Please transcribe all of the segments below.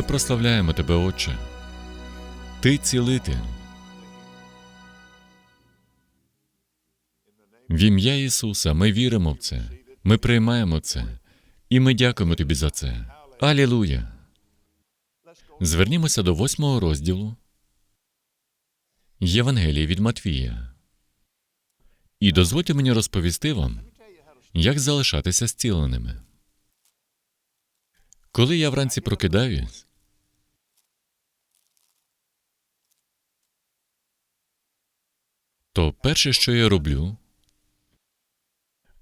Ми прославляємо Тебе, Отче. Ти цілитель. В ім'я Ісуса ми віримо в це, ми приймаємо це, і ми дякуємо Тобі за це. Алілуя! Звернімося до восьмого розділу Євангелії від Матвія. І дозвольте мені розповісти вам, як залишатися зціленими. Коли я вранці прокидаюсь, то перше, що я роблю,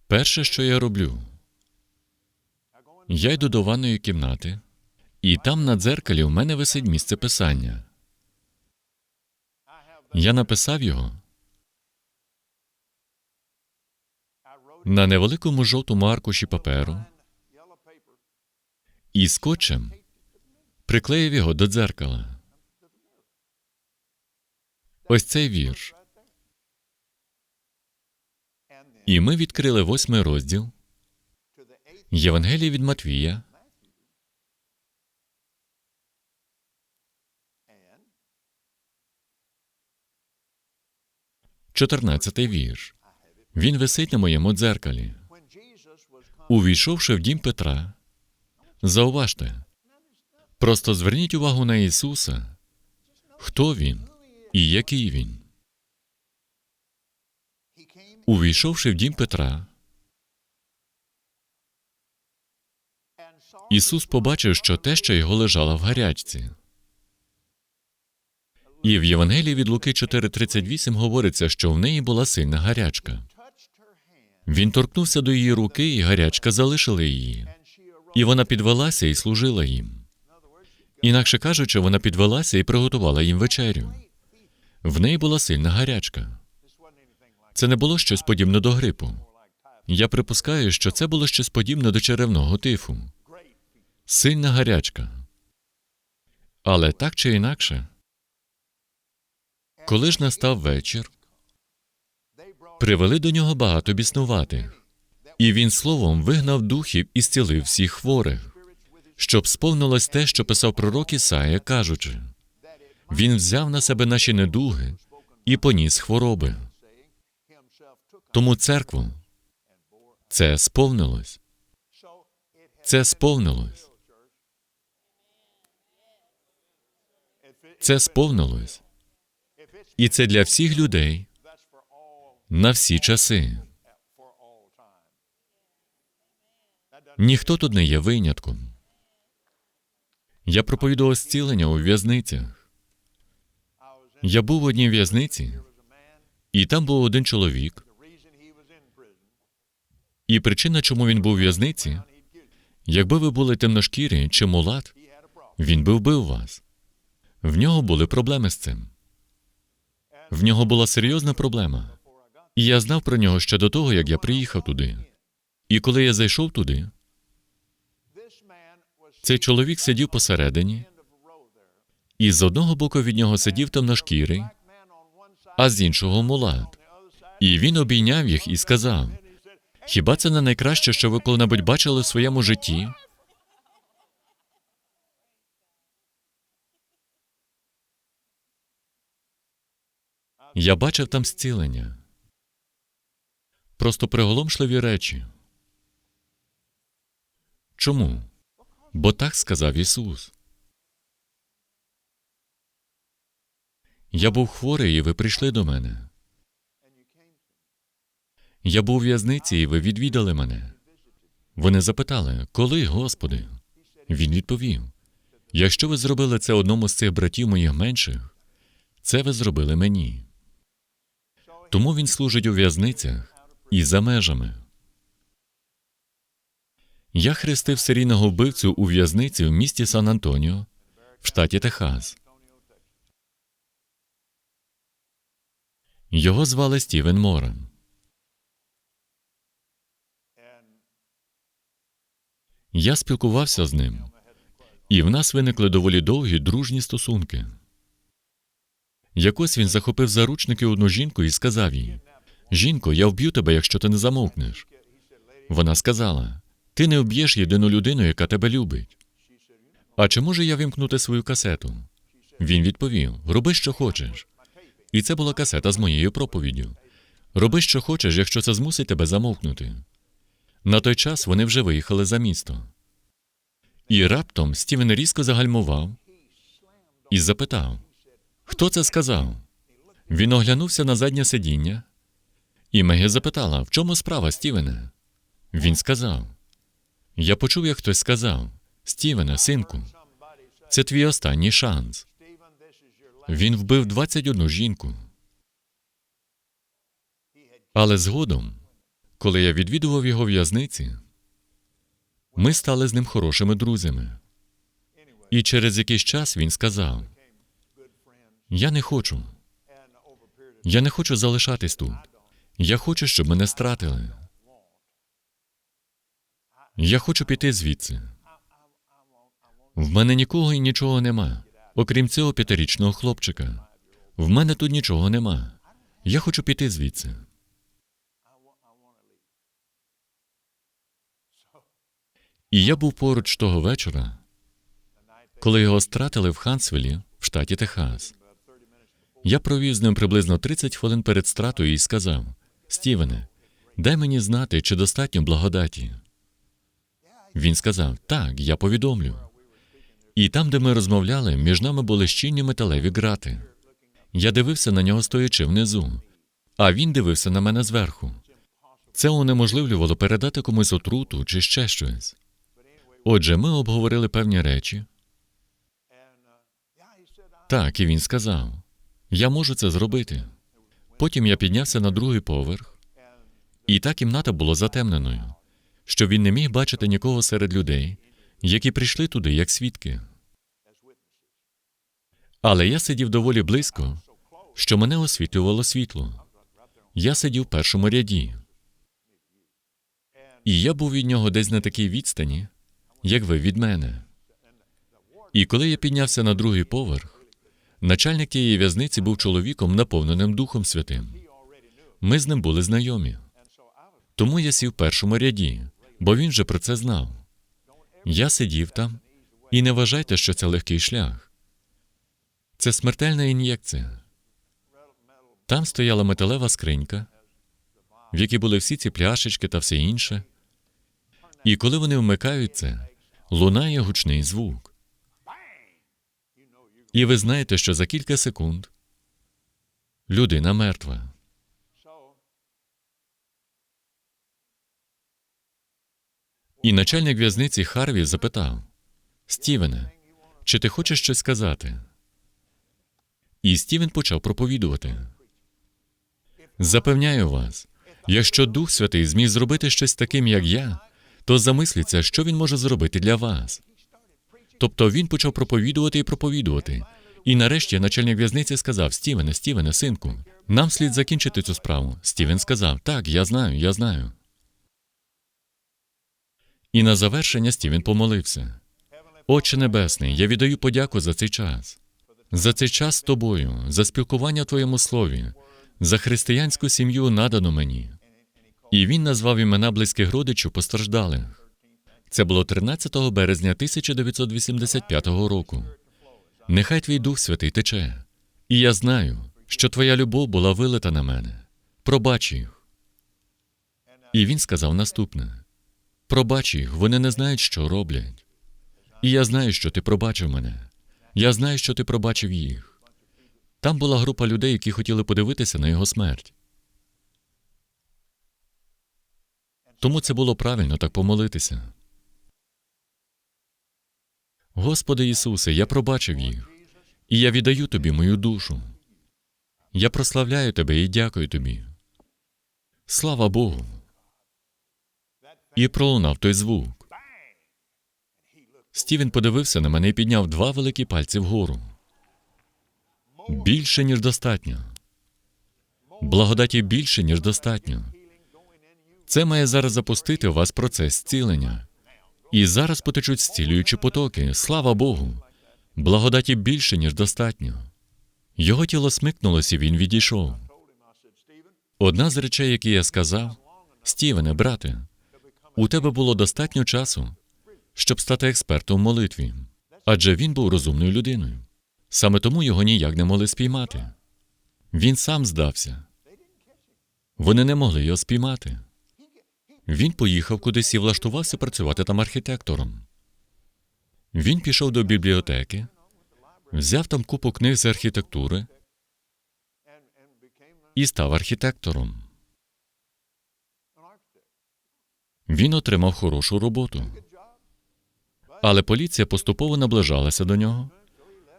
перше, що я роблю, я йду до ванної кімнати, і там на дзеркалі у мене висить місце писання. Я написав його на невеликому жовтому аркуші паперу і скотчем приклеїв його до дзеркала. Ось цей вірш. І ми відкрили восьмий розділ Євангелії від Матвія. Чотирнадцятий вірш. Він висить на моєму дзеркалі. Увійшовши в дім Петра, зауважте, просто зверніть увагу на Ісуса, хто Він і який Він. Увійшовши в дім Петра, Ісус побачив, що те, що його лежало в гарячці. І в Євангелії від Луки 4.38 говориться, що в неї була сильна гарячка. Він торкнувся до її руки, і гарячка залишила її. І вона підвелася і служила їм. Інакше кажучи, вона підвелася і приготувала їм вечерю. В неї була сильна гарячка. Це не було щось подібне до грипу. Я припускаю, що це було щось подібне до черевного тифу. Сильна гарячка. Але так чи інакше, коли ж настав вечір, привели до нього багато біснуватих, і він словом вигнав духів і зцілив всіх хворих, щоб сповнилось те, що писав пророк Ісая, кажучи: Він взяв на себе наші недуги і поніс хвороби. Тому церкву це сповнилось. Це сповнилось. Це сповнилось. І це для всіх людей на всі часи. Ніхто тут не є винятком. Я проповідував зцілення у в'язницях. Я був в одній в'язниці, і там був один чоловік. І причина, чому він був у в'язниці, якби ви були темношкірі чи мулат, він би вбив вас. В нього були проблеми з цим. В нього була серйозна проблема. І я знав про нього ще до того, як я приїхав туди. І коли я зайшов туди, цей чоловік сидів посередині, і з одного боку від нього сидів темношкірий, а з іншого мулат. І він обійняв їх і сказав: Хіба це не найкраще, що ви коли-небудь бачили в своєму житті? Я бачив там зцілення. Просто приголомшливі речі. Чому? Бо так сказав Ісус. Я був хворий, і ви прийшли до мене. Я був у в'язниці, і ви відвідали мене. Вони запитали, коли, Господи? Він відповів: якщо ви зробили це одному з цих братів моїх менших, це ви зробили мені. Тому він служить у в'язницях і за межами. Я хрестив серійного вбивцю у в'язниці в місті Сан Антоніо в штаті Техас. Його звали Стівен Моран. Я спілкувався з ним, і в нас виникли доволі довгі дружні стосунки. Якось він захопив заручники одну жінку і сказав їй: Жінко, я вб'ю тебе, якщо ти не замовкнеш. Вона сказала: Ти не вб'єш єдину людину, яка тебе любить. А чи можу я вимкнути свою касету? Він відповів: Роби, що хочеш. І це була касета з моєю проповіддю. Роби, що хочеш, якщо це змусить тебе замовкнути. На той час вони вже виїхали за місто. І раптом Стівен різко загальмував і запитав: Хто це сказав? Він оглянувся на заднє сидіння, і Мегі запитала, в чому справа, Стівене? Він сказав: Я почув, як хтось сказав: Стівене, синку, це твій останній шанс. Він вбив 21 жінку. Але згодом, коли я відвідував його в'язниці, ми стали з ним хорошими друзями. І через якийсь час він сказав: Я не хочу. Я не хочу залишатись тут. Я хочу, щоб мене стратили. Я хочу піти звідси. В мене нікого і нічого нема, окрім цього п'ятирічного хлопчика. В мене тут нічого нема. Я хочу піти звідси. І я був поруч того вечора, коли його стратили в Хансвілі, в штаті Техас. Я провів з ним приблизно 30 хвилин перед стратою і сказав: Стівене, дай мені знати, чи достатньо благодаті. Він сказав: Так, я повідомлю. І там, де ми розмовляли, між нами були щільні металеві грати. Я дивився на нього стоячи внизу, а він дивився на мене зверху. Це унеможливлювало передати комусь отруту чи ще щось. Отже, ми обговорили певні речі. Так, і він сказав: Я можу це зробити. Потім я піднявся на другий поверх, і та кімната була затемненою, що він не міг бачити нікого серед людей, які прийшли туди як свідки. Але я сидів доволі близько, що мене освітлювало світло. Я сидів в першому ряді, і я був від нього десь на такій відстані, як ви від мене. І коли я піднявся на другий поверх, начальник тієї в'язниці був чоловіком, наповненим Духом Святим. Ми з ним були знайомі. Тому я сів в першому ряді, бо він же про це знав. Я сидів там, і не вважайте, що це легкий шлях. Це смертельна ін'єкція. Там стояла металева скринька, в якій були всі ці пляшечки та все інше. І коли вони вмикають це, лунає гучний звук. І ви знаєте, що за кілька секунд людина мертва. І начальник в'язниці Харві запитав: Стівене, чи ти хочеш щось сказати? І Стівен почав проповідувати. Запевняю вас, якщо Дух Святий зміг зробити щось таким, як я, то замисліться, що він може зробити для вас. Тобто він почав проповідувати і проповідувати. І нарешті начальник в'язниці сказав: Стівене, Стівене, синку, нам слід закінчити цю справу. Стівен сказав: Так, я знаю, я знаю. І на завершення Стівен помолився. Отче Небесний, я віддаю подяку за цей час, за цей час з тобою, за спілкування в Твоєму слові, за християнську сім'ю надану мені. І він назвав імена близьких родичів постраждалих. Це було 13 березня 1985 року. Нехай твій Дух Святий тече, і я знаю, що твоя любов була вилита на мене. Пробач їх. І він сказав наступне: Пробач їх, вони не знають, що роблять. І я знаю, що ти пробачив мене. Я знаю, що ти пробачив їх. Там була група людей, які хотіли подивитися на його смерть. Тому це було правильно так помолитися. Господи Ісусе, я пробачив їх, і я віддаю Тобі мою душу. Я прославляю Тебе і дякую Тобі. Слава Богу. І пролунав той звук. Стівен подивився на мене і підняв два великі пальці вгору. Більше, ніж достатньо. Благодаті більше, ніж достатньо. Це має зараз запустити у вас процес зцілення. І зараз потечуть зцілюючі потоки. Слава Богу. Благодаті більше, ніж достатньо. Його тіло смикнулося, і він відійшов. Одна з речей, які я сказав, Стівене, брате, у тебе було достатньо часу, щоб стати експертом в молитві, адже він був розумною людиною. Саме тому його ніяк не могли спіймати. Він сам здався. Вони не могли його спіймати. Він поїхав кудись і влаштувався працювати там архітектором. Він пішов до бібліотеки, взяв там купу книг з архітектури і став архітектором. Він отримав хорошу роботу. Але поліція поступово наближалася до нього,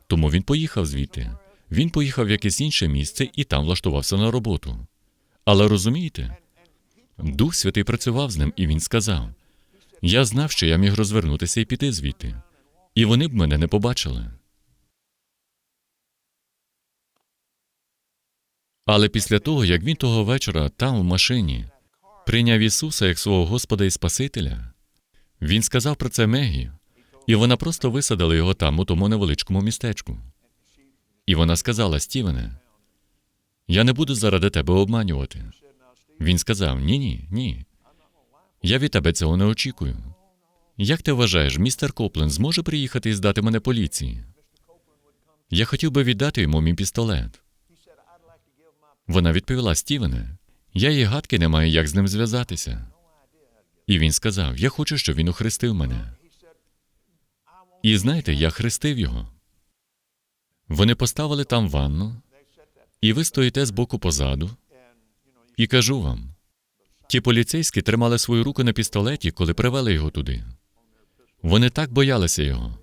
тому він поїхав звідти. Він поїхав в якесь інше місце і там влаштувався на роботу. Але розумієте, Дух Святий працював з ним, і він сказав: Я знав, що я міг розвернутися і піти звідти, і вони б мене не побачили. Але після того, як він того вечора там, в машині, прийняв Ісуса як свого Господа і Спасителя, він сказав про це Мегі, і вона просто висадила його там, у тому невеличкому містечку. І вона сказала: Стівене, я не буду заради тебе обманювати. Він сказав: Ні, ні, ні. Я від тебе цього не очікую. Як ти вважаєш, містер Коплен зможе приїхати і здати мене поліції? Я хотів би віддати йому мій пістолет. Вона відповіла: Стівене, я її гадки не маю, як з ним зв'язатися. І він сказав: Я хочу, щоб він охрестив мене. І знаєте, я хрестив його. Вони поставили там ванну, і ви стоїте збоку позаду, і кажу вам: ті поліцейські тримали свою руку на пістолеті, коли привели його туди. Вони так боялися його.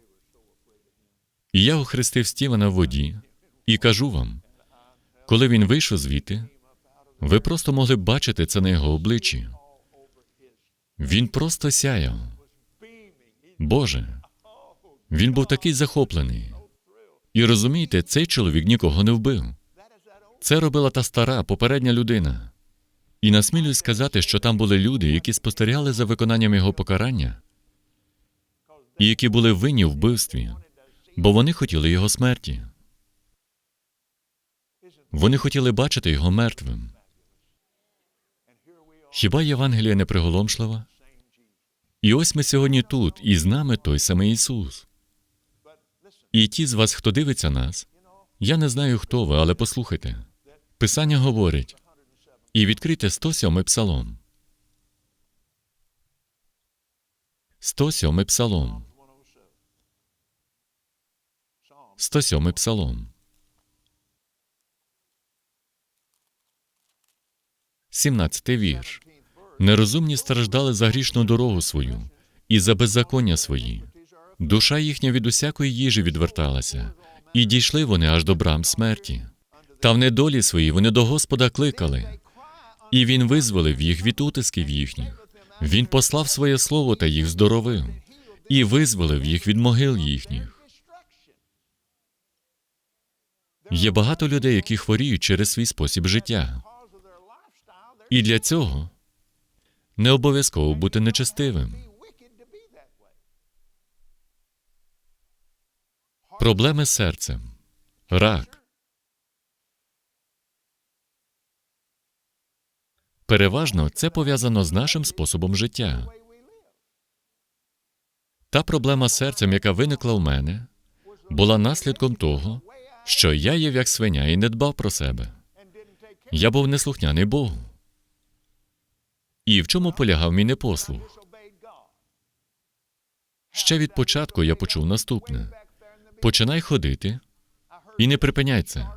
І я охрестив Стівена в воді, і кажу вам, коли він вийшов звідти, ви просто могли б бачити це на його обличчі. Він просто сяяв. Боже, він був такий захоплений. І розумієте, цей чоловік нікого не вбив. Це робила та стара попередня людина. І насмілюсь сказати, що там були люди, які спостерігали за виконанням його покарання, і які були винні в вбивстві, бо вони хотіли його смерті. Вони хотіли бачити його мертвим. Хіба Євангелія не приголомшлива? І ось ми сьогодні тут, і з нами той самий Ісус. І ті з вас, хто дивиться нас, я не знаю, хто ви, але послухайте. Писання говорить, і відкрийте 107 псалом. 107 псалом. 107 псалом. 17 вірш. Нерозумні страждали за грішну дорогу свою і за беззаконня свої. Душа їхня від усякої їжі відверталася, і дійшли вони аж до брам смерті. Та в недолі своїй вони до Господа кликали, і Він визволив їх від утисків їхніх. Він послав своє слово та їх здоровив, і визволив їх від могил їхніх. Є багато людей, які хворіють через свій спосіб життя. І для цього не обов'язково бути нечестивим. Проблеми з серцем, рак. Переважно це пов'язано з нашим способом життя. Та проблема з серцем, яка виникла в мене, була наслідком того, що я є як свиня і не дбав про себе. Я був неслухняний Богу. І в чому полягав мій непослух? Ще від початку я почув наступне: починай ходити і не припиняй це.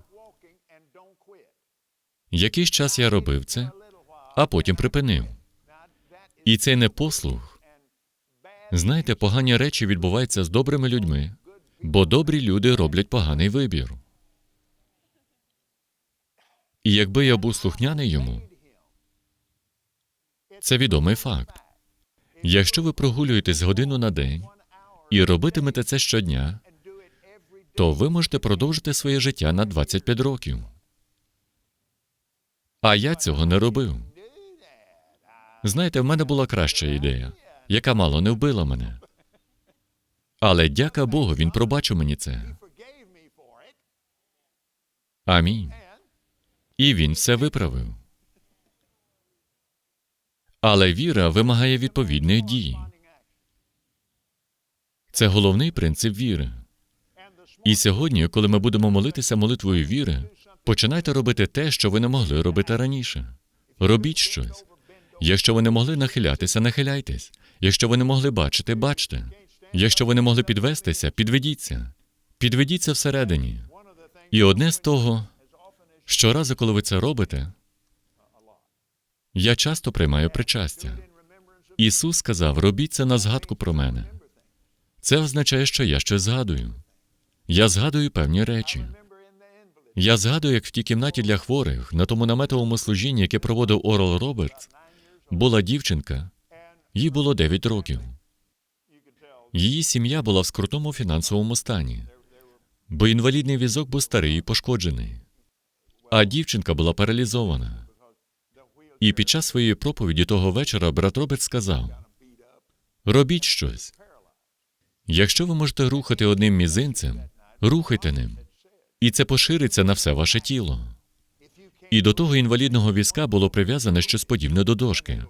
Якийсь час я робив це, а потім припинив. І цей непослух, знаєте, погані речі відбуваються з добрими людьми, бо добрі люди роблять поганий вибір. І якби я був слухняний йому, це відомий факт. Якщо ви прогулюєтесь годину на день і робитимете це щодня, то ви можете продовжити своє життя на 25 років. А я цього не робив. Знаєте, в мене була краща ідея, яка мало не вбила мене. Але дяка Богу, він пробачив мені це. Амінь. І він все виправив. Але віра вимагає відповідних дій. Це головний принцип віри. І сьогодні, коли ми будемо молитися молитвою віри, починайте робити те, що ви не могли робити раніше. Робіть щось. Якщо ви не могли нахилятися, нахиляйтесь. Якщо ви не могли бачити, бачте. Якщо ви не могли підвестися, підведіться. Підведіться всередині. І одне з того, щоразу, коли ви це робите, я часто приймаю причастя. Ісус сказав: робіть це на згадку про мене. Це означає, що я щось згадую. Я згадую певні речі. Я згадую, як в тій кімнаті для хворих, на тому наметовому служінні, яке проводив Орел Робертс, була дівчинка, їй було 9 років. Її сім'я була в скрутому фінансовому стані, бо інвалідний візок був старий і пошкоджений, а дівчинка була паралізована. І під час своєї проповіді того вечора брат Роберт сказав: робіть щось. Якщо ви можете рухати одним мізинцем, рухайте ним. І це пошириться на все ваше тіло. І до того інвалідного візка було прив'язане щось подібне до дошки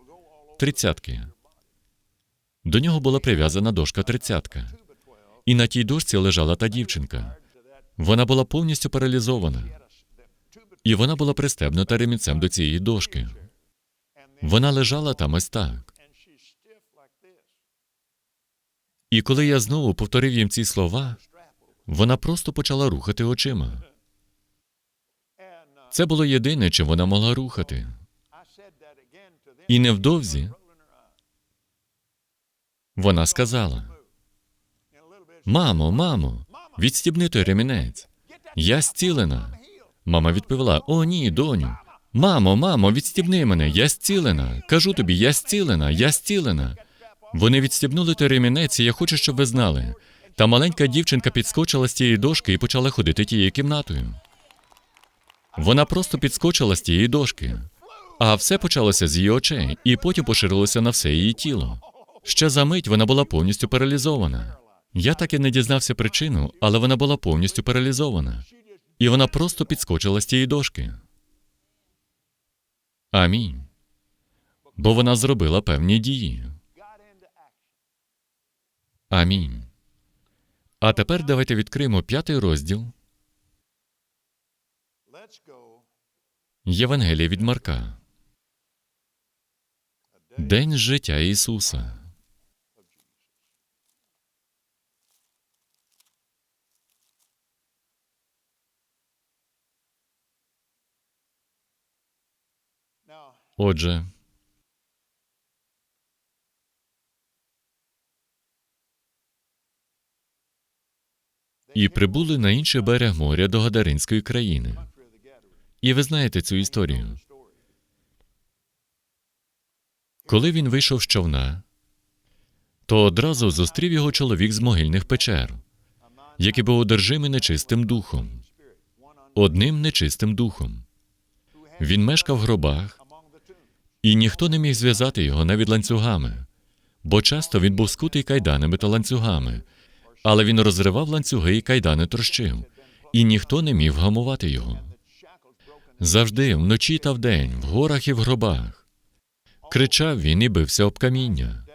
тридцятки. До нього була прив'язана дошка тридцятка. І на тій дошці лежала та дівчинка. Вона була повністю паралізована. І вона була пристебнута ремінцем до цієї дошки. Вона лежала там ось так. І коли я знову повторив їм ці слова, вона просто почала рухати очима. Це було єдине, чим вона могла рухати. І невдовзі вона сказала: Мамо, мамо, відстібни той ремінець. Я зцілена. Мама відповіла: О, ні, доню. Мамо, мамо, відстібни мене, я зцілена. Кажу тобі, я зцілена, я зцілена. Вони відстібнули той ремінець, і я хочу, щоб ви знали. Та маленька дівчинка підскочила з тієї дошки і почала ходити тією кімнатою. Вона просто підскочила з тієї дошки, а все почалося з її очей, і потім поширилося на все її тіло. Ще за мить вона була повністю паралізована. Я так і не дізнався причину, але вона була повністю паралізована. І вона просто підскочила з тієї дошки. Амінь. Бо вона зробила певні дії. Амінь. А тепер давайте відкриємо п'ятий розділ Євангелія від Марка. День життя Ісуса. Отже, і прибули на інший берег моря до Гадаринської країни. І ви знаєте цю історію. Коли він вийшов з човна, то одразу зустрів його чоловік з могильних печер, який був одержимий нечистим духом, одним нечистим духом. Він мешкав в гробах, і ніхто не міг зв'язати його навіть ланцюгами, бо часто він був скутий кайданами та ланцюгами, але він розривав ланцюги і кайдани трощив, і ніхто не міг вгамувати його. Завжди, вночі та вдень, в горах і в гробах. Кричав він і бився об каміння.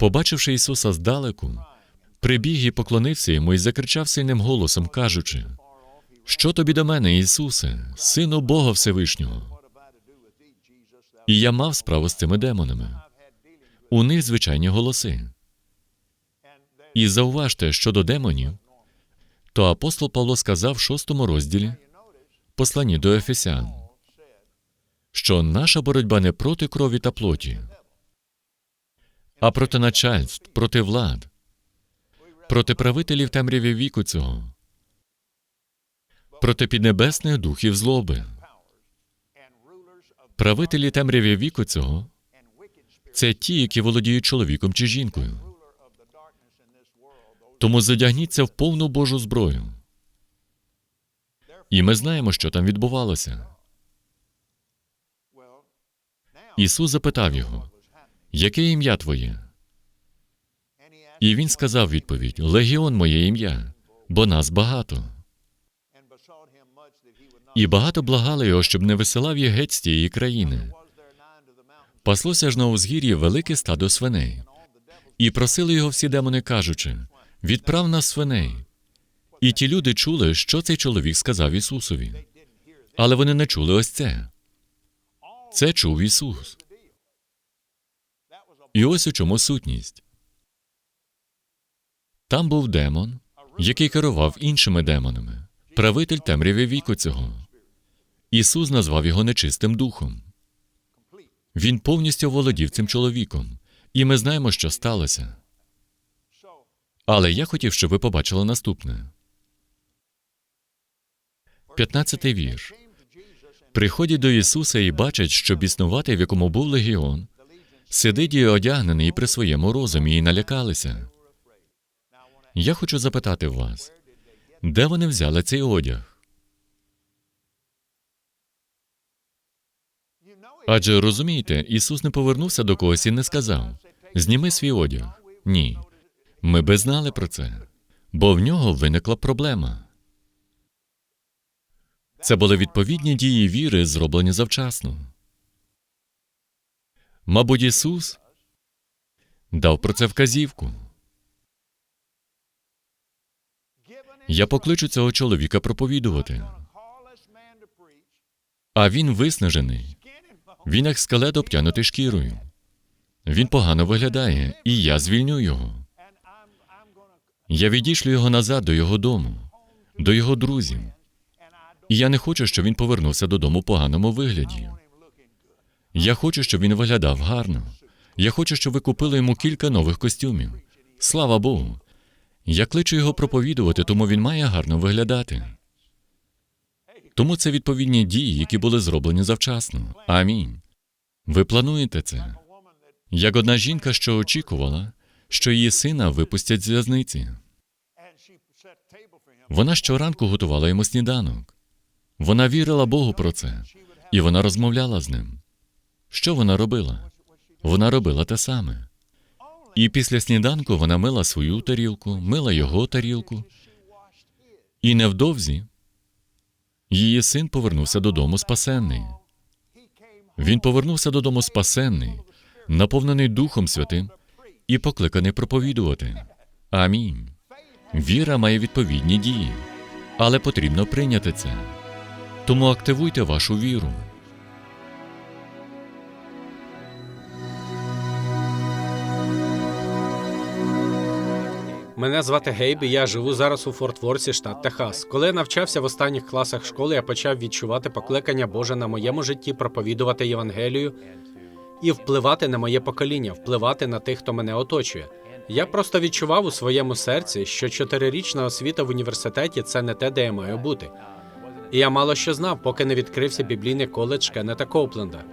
Побачивши Ісуса здалеку, прибіг і поклонився йому і закричав сильним голосом, кажучи: Що тобі до мене, Ісусе, сину Бога Всевишнього? І я мав справу з цими демонами. У них звичайні голоси. І зауважте, щодо демонів, то апостол Павло сказав в шостому розділі посланні до Ефесян, що наша боротьба не проти крові та плоті, а проти начальств, проти влад, проти правителів темряві віку цього, проти піднебесних духів злоби. Правителі темряві віку цього це ті, які володіють чоловіком чи жінкою. Тому задягніться в повну Божу зброю. І ми знаємо, що там відбувалося. Ісус запитав його, яке ім'я твоє? І він сказав відповідь: Легіон моє ім'я, бо нас багато. І багато благали його, щоб не висилав їх геть з тієї країни. Паслося ж на узгір'ї велике стадо свиней. І просили його всі демони, кажучи: відправ нас свиней. І ті люди чули, що цей чоловік сказав Ісусові. Але вони не чули ось це. Це чув Ісус. І ось у чому сутність. Там був демон, який керував іншими демонами, правитель темряви віку цього. Ісус назвав його нечистим духом. Він повністю володів цим чоловіком, і ми знаємо, що сталося. Але я хотів, щоб ви побачили наступне. 15 вірш. Приходять до Ісуса і бачать, що біснувати, в якому був легіон, сидить і одягнений при своєму розумі, і налякалися. Я хочу запитати вас, де вони взяли цей одяг? Адже розумієте, Ісус не повернувся до когось і не сказав: Зніми свій одяг. Ні. Ми би знали про це, бо в нього виникла проблема. Це були відповідні дії віри, зроблені завчасно. Мабуть, Ісус дав про це вказівку. Я покличу цього чоловіка проповідувати. А він виснажений. Він як скелет обтянутий шкірою. Він погано виглядає, і я звільню його. Я відійшлю його назад до його дому, до його друзів. І я не хочу, щоб він повернувся додому в поганому вигляді. Я хочу, щоб він виглядав гарно. Я хочу, щоб ви купили йому кілька нових костюмів. Слава Богу. Я кличу його проповідувати, тому він має гарно виглядати. Тому це відповідні дії, які були зроблені завчасно. Амінь. Ви плануєте це? Як одна жінка, що очікувала, що її сина випустять з в'язниці. Вона щоранку готувала йому сніданок. Вона вірила Богу про це, і вона розмовляла з ним. Що вона робила? Вона робила те саме. І після сніданку вона мила свою тарілку, мила його тарілку. І невдовзі її син повернувся додому спасенний. Він повернувся додому спасенний, наповнений Духом Святим і покликаний проповідувати. Амінь. Віра має відповідні дії, але потрібно прийняти це. Тому активуйте вашу віру. Мене звати Гейб, і я живу зараз у Форт Ворсі, штат Техас. Коли я навчався в останніх класах школи, я почав відчувати покликання Боже на моєму житті проповідувати Євангелію і впливати на моє покоління, впливати на тих, хто мене оточує. Я просто відчував у своєму серці, що чотирирічна освіта в університеті це не те, де я маю бути. І я мало що знав, поки не відкрився біблійний коледж Кеннета Копленда.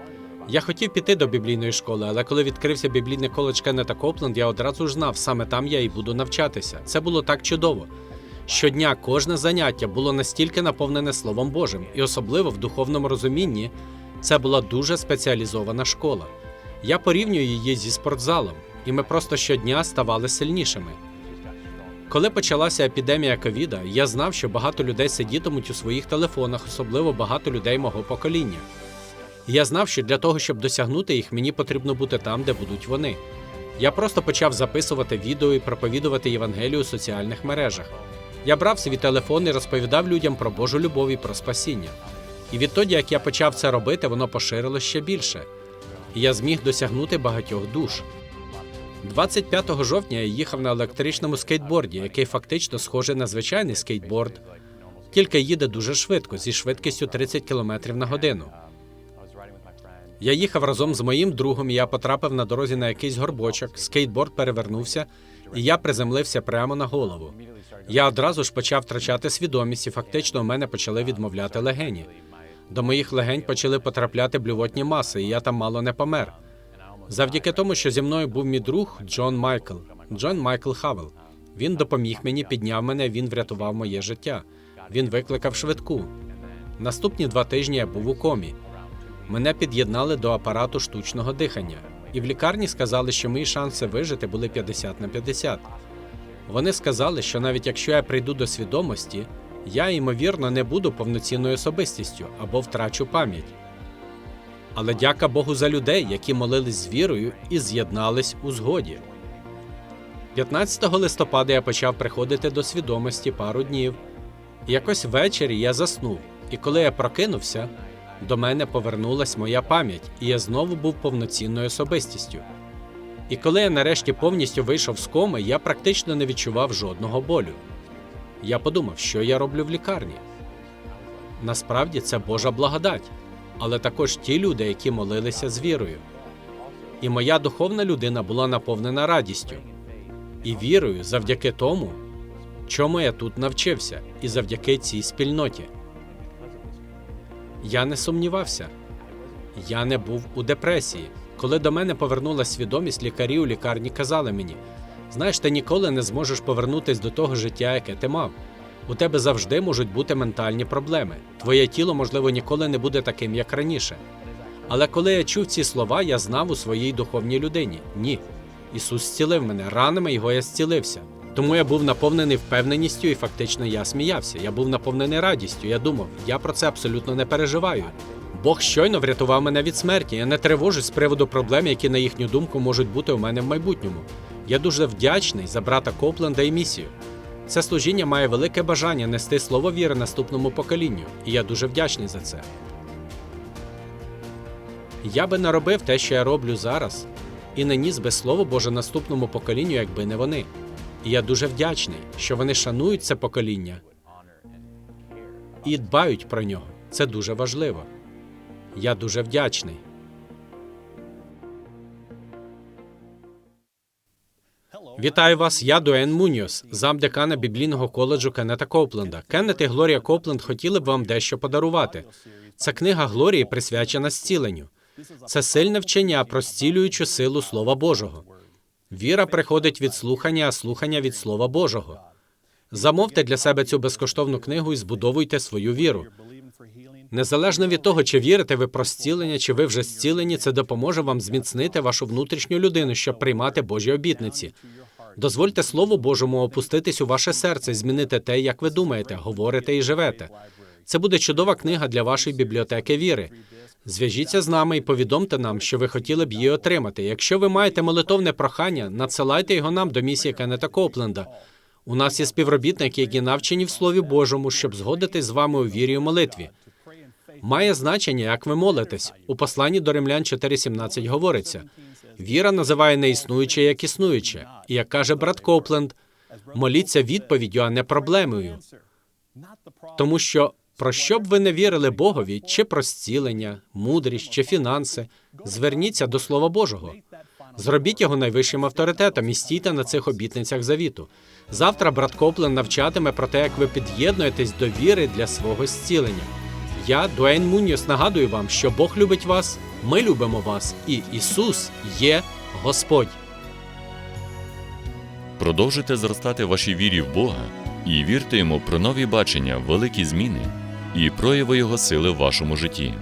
Я хотів піти до біблійної школи, але коли відкрився біблійний коледж Кеннета Копленд, я одразу ж знав, саме там я і буду навчатися. Це було так чудово. Щодня кожне заняття було настільки наповнене Словом Божим, і особливо в духовному розумінні це була дуже спеціалізована школа. Я порівнюю її зі спортзалом, і ми просто щодня ставали сильнішими. Коли почалася епідемія ковіда, я знав, що багато людей сидітимуть у своїх телефонах, особливо багато людей мого покоління. Я знав, що для того, щоб досягнути їх, мені потрібно бути там, де будуть вони. Я просто почав записувати відео і проповідувати Євангелію у соціальних мережах. Я брав свій телефон і розповідав людям про Божу любов і про спасіння. І відтоді, як я почав це робити, воно поширилось ще більше. І я зміг досягнути багатьох душ. 25 жовтня я їхав на електричному скейтборді, який фактично схожий на звичайний скейтборд, тільки їде дуже швидко, зі швидкістю 30 км на годину. Я їхав разом з моїм другом, і я потрапив на дорозі на якийсь горбочок, скейтборд перевернувся, і я приземлився прямо на голову. Я одразу ж почав втрачати свідомість, і фактично у мене почали відмовляти легені. До моїх легень почали потрапляти блювотні маси, і я там мало не помер. Завдяки тому, що зі мною був мій друг Джон Майкл, Джон Майкл Хавел. Він допоміг мені, підняв мене, він врятував моє життя. Він викликав швидку. Наступні два тижні я був у комі. Мене під'єднали до апарату штучного дихання, і в лікарні сказали, що мої шанси вижити були 50 на 50. Вони сказали, що навіть якщо я прийду до свідомості, я ймовірно не буду повноцінною особистістю або втрачу пам'ять. Але дяка Богу за людей, які молились з вірою і з'єднались у згоді. 15 листопада я почав приходити до свідомості пару днів. Якось ввечері я заснув, і коли я прокинувся, до мене повернулась моя пам'ять, і я знову був повноцінною особистістю. І коли я нарешті повністю вийшов з коми, я практично не відчував жодного болю. Я подумав, що я роблю в лікарні. Насправді це Божа благодать, але також ті люди, які молилися з вірою. І моя духовна людина була наповнена радістю і вірою завдяки тому, чому я тут навчився, і завдяки цій спільноті. Я не сумнівався. Я не був у депресії. Коли до мене повернулася свідомість, лікарі у лікарні казали мені: знаєш, ти ніколи не зможеш повернутися до того життя, яке ти мав. У тебе завжди можуть бути ментальні проблеми. Твоє тіло, можливо, ніколи не буде таким, як раніше. Але коли я чув ці слова, я знав у своїй духовній людині: ні. Ісус зцілив мене, ранами його я зцілився. Тому я був наповнений впевненістю, і фактично я сміявся. Я був наповнений радістю. Я думав, я про це абсолютно не переживаю. Бог щойно врятував мене від смерті. Я не тривожусь з приводу проблем, які, на їхню думку, можуть бути у мене в майбутньому. Я дуже вдячний за брата Копленда і місію. Це служіння має велике бажання нести слово віри наступному поколінню, і я дуже вдячний за це. Я би не робив те, що я роблю зараз, і не ніс би слово Боже наступному поколінню, якби не вони. І я дуже вдячний, що вони шанують це покоління і дбають про нього. Це дуже важливо. Я дуже вдячний. Вітаю вас, я Дуен Муньос, замдекана біблійного коледжу Кеннета Копленда. Кеннет і Глорія Копленд хотіли б вам дещо подарувати. Ця книга Глорії присвячена зціленню. Це сильне вчення про зцілюючу силу Слова Божого. Віра приходить від слухання, а слухання від Слова Божого. Замовте для себе цю безкоштовну книгу і збудовуйте свою віру. Незалежно від того, чи вірите ви про зцілення, чи ви вже зцілені, це допоможе вам зміцнити вашу внутрішню людину, щоб приймати Божі обітниці. Дозвольте Слову Божому опуститись у ваше серце, змінити те, як ви думаєте, говорите і живете. Це буде чудова книга для вашої бібліотеки віри. Зв'яжіться з нами і повідомте нам, що ви хотіли б її отримати. Якщо ви маєте молитовне прохання, надсилайте його нам до місії Кеннета Копленда. У нас є співробітники, які навчені в Слові Божому, щоб згодитись з вами у вірі і молитві. Має значення, як ви молитесь. У посланні до римлян 4.17 говориться: віра називає неіснуюче як існуюче. І як каже брат Копленд, моліться відповіддю, а не проблемою. Тому що про що б ви не вірили Богові, чи про зцілення, мудрість, чи фінанси, зверніться до Слова Божого. Зробіть його найвищим авторитетом і стійте на цих обітницях завіту. Завтра брат Коплен навчатиме про те, як ви під'єднуєтесь до віри для свого зцілення. Я, Дуейн Муньос, нагадую вам, що Бог любить вас, ми любимо вас, і Ісус є Господь. Продовжуйте зростати в вашій вірі в Бога і вірте йому про нові бачення, великі зміни і прояви Його сили в вашому житті.